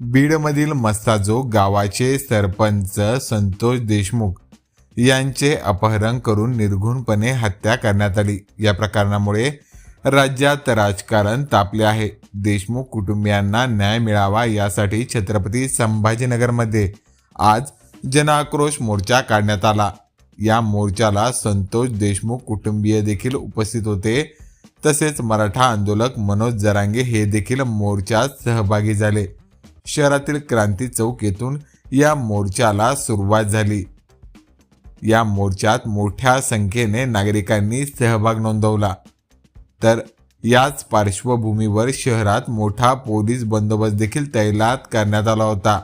बीडमधील मस्ताजो गावाचे सरपंच संतोष देशमुख यांचे अपहरण करून निर्घुणपणे हत्या करण्यात आली. या प्रकरणामुळे राज्यात राजकारण तापले आहे. देशमुख कुटुंबियांना न्याय मिळावा यासाठी छत्रपती संभाजीनगरमध्ये आज जनाक्रोश मोर्चा काढण्यात आला. या मोर्चाला संतोष देशमुख कुटुंबीय देखील उपस्थित होते. तसेच मराठा आंदोलक मनोज जरांगे हे देखील मोर्चात सहभागी झाले. शहरातील क्रांती चौक येथून या मोर्चाला सुरुवात झाली. या मोर्चात मोठ्या संख्येने नागरिकांनी सहभाग नोंदवला. तर याच पार्श्वभूमीवर शहरात मोठा पोलीस बंदोबस्त देखील तैनात करण्यात आला होता.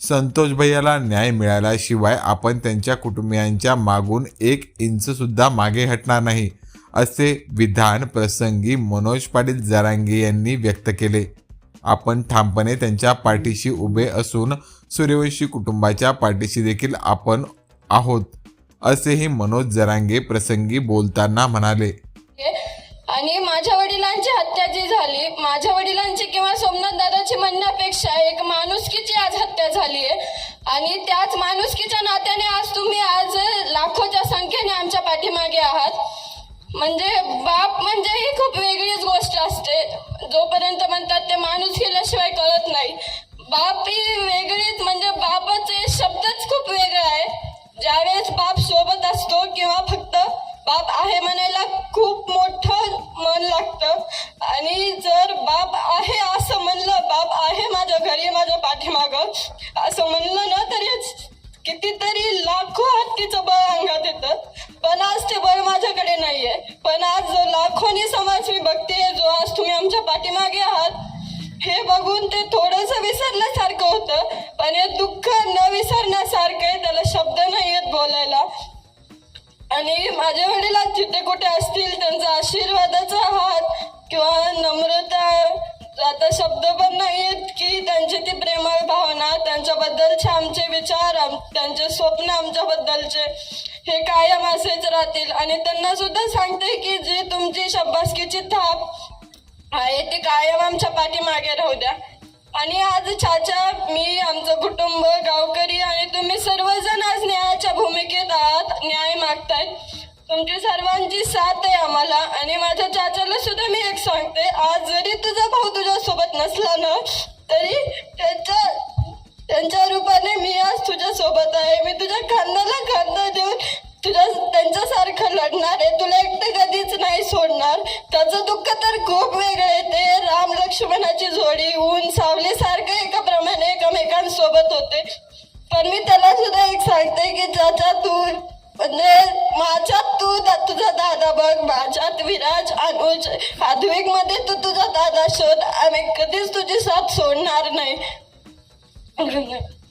संतोष भैयाला न्याय मिळाल्याशिवाय आपण त्यांच्या कुटुंबियांच्या मागून एक इंच सुद्धा मागे हटणार नाही असे विधान प्रसंगी मनोज पाटील जरांगे यांनी व्यक्त केले. आपण ठामपणे त्यांच्या पाठीशी उभे असून सूर्यवंशी कुटुंबाच्या पाठीशी देखील आपण आहोत असेही मनोज जरांगे प्रसंगी बोलताना म्हणाले. आणि माझ्या वडिलांची हत्या जी झाली माझ्या वडिलांची किंवा सोमनाथ दादाची म्हणण्यापेक्षा एक माणुसकीची आज हत्या झाली आहे. आणि त्याच माणुसकीच्या नात्याने आज तुम्ही आज लाखोच्या संख्येने आमच्या पाठीमागे आहात. म्हणजे बाप म्हणजे ही खूप वेगळीच गोष्ट नाही. बाप ही वेगळीच म्हणजे बापाचे शब्दच खूप वेगळा आहे. ज्यावेळेस बाप सोबत असतो किंवा फक्त बाप आहे म्हणायला खूप मोठं मन लागतं. आणि जर बाप आहे असं म्हणलं बाप आहे माझ्या घरी माझ्या पाठीमागं असं म्हणलं ना तरी कितीतरी लाखो हत्तीचं बळ अंगात येतं. पण आज ते बळ माझ्याकडे नाहीये. पण आज लाखोनी समाज मी बघते जो आज तुम्ही आमच्या पाठीमागे आहात हे बघून ते थोडस विसरल्यासारखं होतं पण हे दुःख न विसरण्यासारखं आहे त्याला शब्द नाही आहेत बोलायला. आणि माझ्या वडील जिथे कुठे असतील त्यांचा आशीर्वादाचा हात किंवा नम्रता आता शब्द पण नाही आहेत की त्यांची ती प्रेमळ भावना त्यांच्याबद्दलचे आमचे विचार आम- त्यांचे स्वप्न आमच्याबद्दलचे हे कायम असेच राहतील. आणि त्यांना सुद्धा सांगते की जी तुमची शब्बासकीची थाप आहे ते कायम आमच्या पाठीमागे राहू द्या. आणि आज चाचा मी आमचं कुटुंब गावकरी आणि तुम्ही सर्वजण आज न्यायाच्या भूमिकेत आहात न्याय मागतायत. तुमची सर्वांची साथ आहे आम्हाला आणि माझ्या चाचाला सुद्धा मी एक सांगते आज जरी तुझा भाऊ तुझ्या सोबत नसला ना तरी त्यांच्या त्यांच्या रूपाने मी आज तुझ्या सोबत आहे. मी तुझ्या खांद्याला खांदा देऊन तुझ्या त्यांच्यासारखं लढणार आहे. तुला एकटं कधीच नाही सोडणार. त्याचं दुःख तर खूप वेगळे ते राम लक्ष्मणाची जोडी ऊन सावली सारखं एकाप्रमाणे एकमेकांसोबत होते. पण मी त्याला सुद्धा एक सांगते की चाचा तू म्हणजे माझ्यात तू तुझा दादा बघ माझ्यात विराज अनुज आधुनिकमध्ये तू तुझा दादा शोध. आम्ही कधीच तुझी साथ सोडणार नाही.